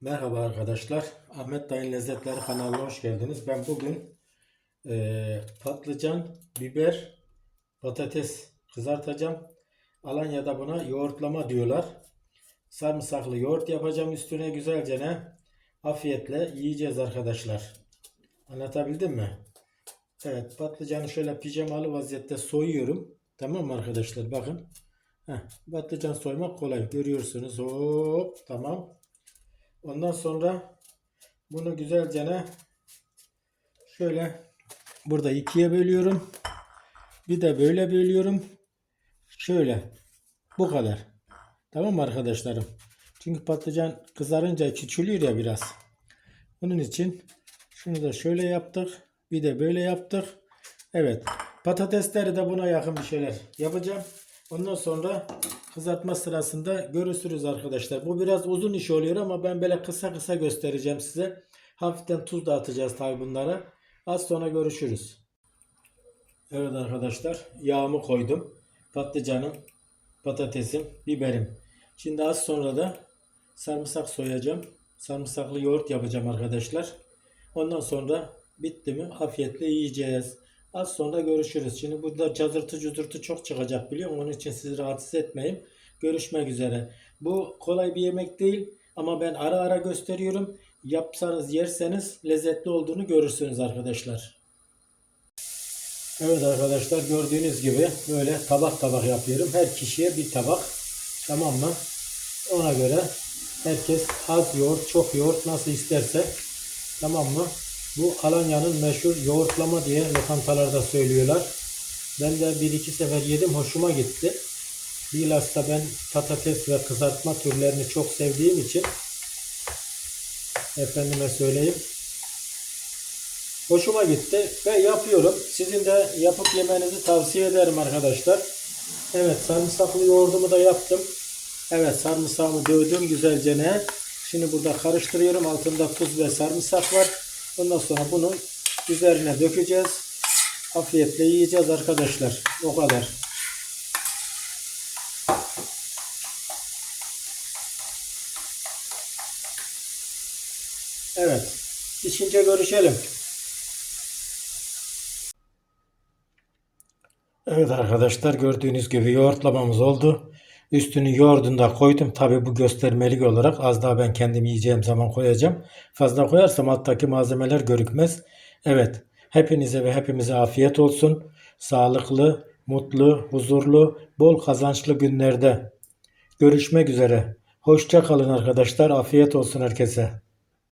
Merhaba arkadaşlar. Ahmet Dayın Lezzetleri kanalına hoş geldiniz. Ben bugün eee, patlıcan, biber, patates kızartacağım. Alanya'da buna yoğurtlama diyorlar. Sarımsaklı yoğurt yapacağım üstüne güzelce ne? Afiyetle yiyeceğiz arkadaşlar. Anlatabildim mi? Evet patlıcanı şöyle pijamalı vaziyette soyuyorum. Tamam mı arkadaşlar? Bakın. Heh, patlıcan soymak kolay. Görüyorsunuz. Hop tamam. Ondan sonra bunu güzelce ne şöyle burada ikiye bölüyorum. Bir de böyle bölüyorum. Şöyle. Bu kadar. Tamam arkadaşlarım? Çünkü patlıcan kızarınca küçülüyor ya biraz. Onun için şunu da şöyle yaptık. Bir de böyle yaptık. Evet. Patatesleri de buna yakın bir şeyler yapacağım. Ondan sonra kızartma sırasında görüşürüz arkadaşlar. Bu biraz uzun iş oluyor ama ben böyle kısa kısa göstereceğim size. Hafiften tuz da atacağız tabi bunlara. Az sonra görüşürüz. Evet arkadaşlar yağımı koydum. Patlıcanım, patatesim, biberim. Şimdi az sonra da sarımsak soyacağım. Sarımsaklı yoğurt yapacağım arkadaşlar. Ondan sonra bitti mi afiyetle yiyeceğiz. Az sonra görüşürüz. Şimdi burada cazırtı cuzurtu çok çıkacak biliyorum. Onun için sizi rahatsız etmeyeyim. Görüşmek üzere. Bu kolay bir yemek değil ama ben ara ara gösteriyorum. Yapsanız yerseniz lezzetli olduğunu görürsünüz arkadaşlar. Evet arkadaşlar gördüğünüz gibi böyle tabak tabak yapıyorum. Her kişiye bir tabak. Tamam mı? Ona göre herkes az yoğurt, çok yoğurt nasıl isterse. Tamam mı? Bu Alanya'nın meşhur yoğurtlama diye lokantalarda söylüyorlar. Ben de bir iki sefer yedim. Hoşuma gitti. Bilhassa ben patates ve kızartma türlerini çok sevdiğim için efendime söyleyeyim. Hoşuma gitti ve yapıyorum. Sizin de yapıp yemenizi tavsiye ederim arkadaşlar. Evet sarımsaklı yoğurdumu da yaptım. Evet sarımsağımı dövdüm güzelce ne. Şimdi burada karıştırıyorum. Altında tuz ve sarımsak var. Ondan sonra bunu üzerine dökeceğiz. Afiyetle yiyeceğiz arkadaşlar. O kadar. Evet. İçince görüşelim. Evet arkadaşlar gördüğünüz gibi yoğurtlamamız oldu. Üstünü yoğurdunda koydum. Tabi bu göstermelik olarak az daha ben kendim yiyeceğim zaman koyacağım. Fazla koyarsam alttaki malzemeler görükmez. Evet hepinize ve hepimize afiyet olsun. Sağlıklı, mutlu, huzurlu, bol kazançlı günlerde görüşmek üzere. Hoşça kalın arkadaşlar. Afiyet olsun herkese.